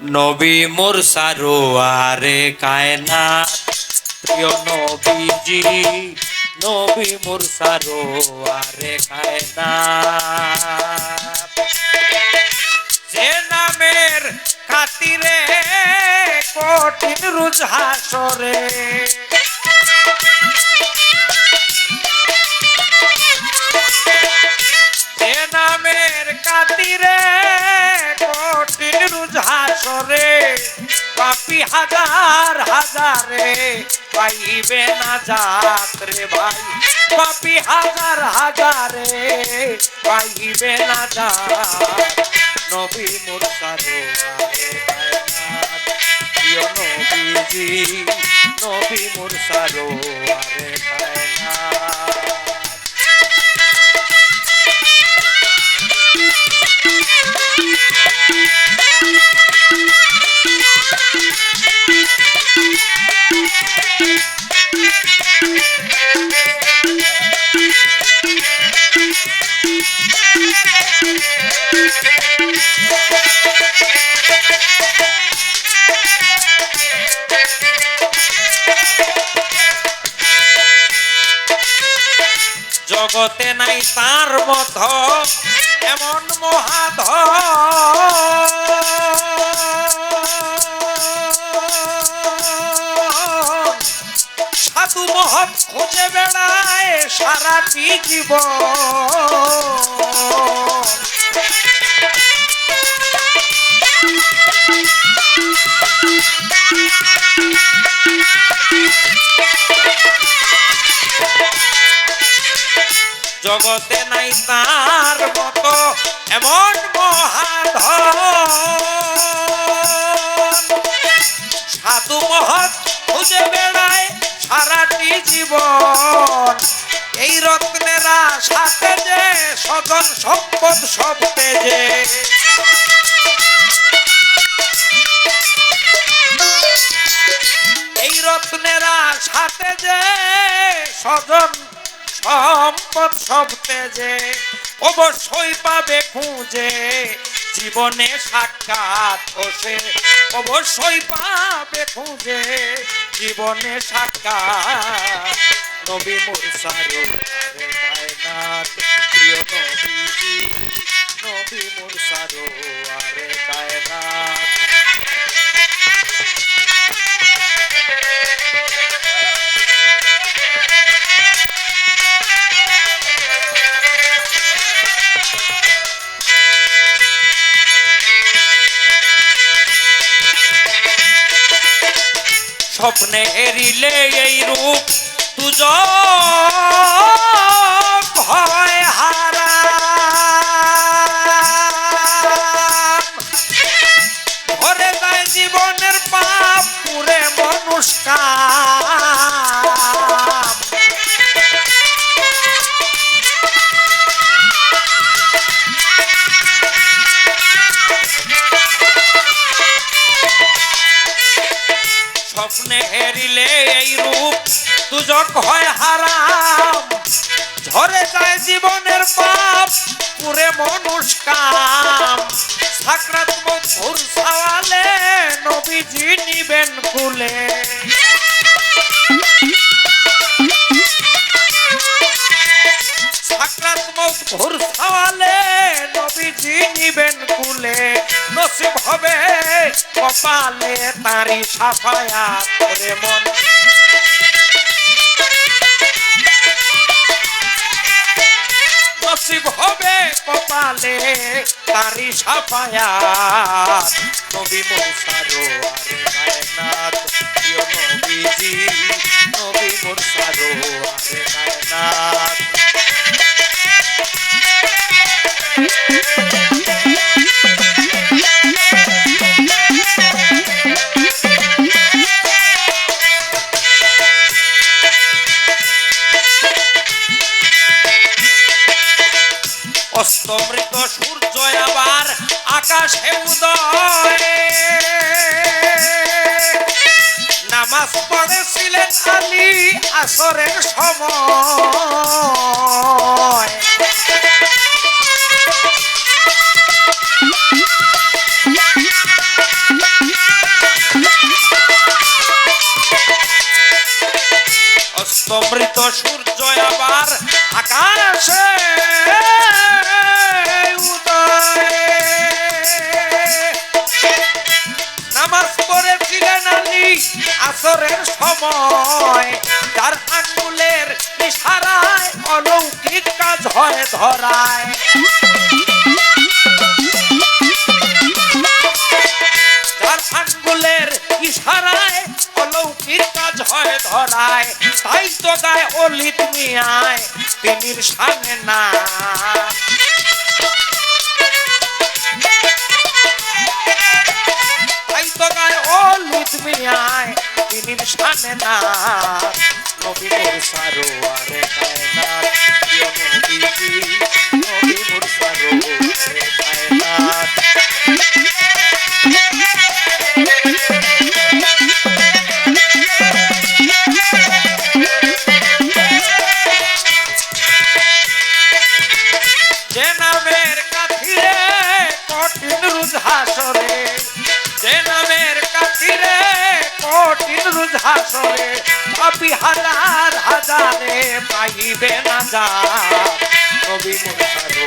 নবী মোর সারোয়ারে কায়নাত। প্রিয় নবীজি, নবী মোর সারোয়ারে কায়নাত। যে নামের খাতিরে কঠিন রুজ হাসরে যে নামের রুজ হাসরে পাপি হাজার হাজারে পাইবে না যাত রে ভাই। পাপি হাজার হাজারে পাইবে না যাত নবী মুরসাদো প্রিয় নবীজি, নবী মুরসাদো আরে কায়নাত জগতে নাই তার মত। এমন মহাধ সাধু মহৎ খুঁজে বেড়ায় সারাটি জীবন। জগতে নাই তার মতো এমন মহাধন সাধু মহৎ খুঁজে বেড়ায় সারাটি জীবন। এই রত্নেরা সাথে যে সজন সম্পদ সব তেজে এই রত্নেরা সাথে যে সজন সম্পদ সব তেজে, অবশ্যই পাবে খুঁজে। জীবনে সাক্ষাৎ বসে অবশ্যই পাবে খুঁজে। জীবনে সাক্ষাৎ নবী মুরসারো প্রিয় নবীজি, নবী মুরসারো আরে কায়নাত। স্বপ্নে এরিলে এই রূপ তুজ হয় দুজক হয় হারাম। ঝরে যায় জীবনের পাপ, পুরে মনুষ কাম। সাকরাত মধুর সাওয়ালে নবীজি নিবেন কুলে সাকরাত মধুর সাওয়ালে নবীজি নিবেন কুলে নসিব হবে কপালে তারি সাফায়া করে মন। নসিব হবে কপালে তারি সাফায়া নবী মোসারো আরে কায়নাত প্রিয় নবীজি নবী মোসারো আরে অস্তমৃত সূর্য আবার আকাশে নামাজ পড়েছিলেন আলি আসরের সময়। অস্তমৃত সূর্য আবার আকাশে আসরের সময় তার আঙ্গুলের ইশারায় অলৌকিক কাজ হয় ধরায়। তার আঙ্গুলের ইশারায় অলৌকিক কাজ হয় ধরায়, তাই তো গায় অলিত মিয়ায় সামনে না। অলিত তিনি তিনির না নবী মুরসারো আরে কায়নাত নবী মুরসারো আরে পাপি হাজার হাজারে পাইবে না যা। নবী মুরসারো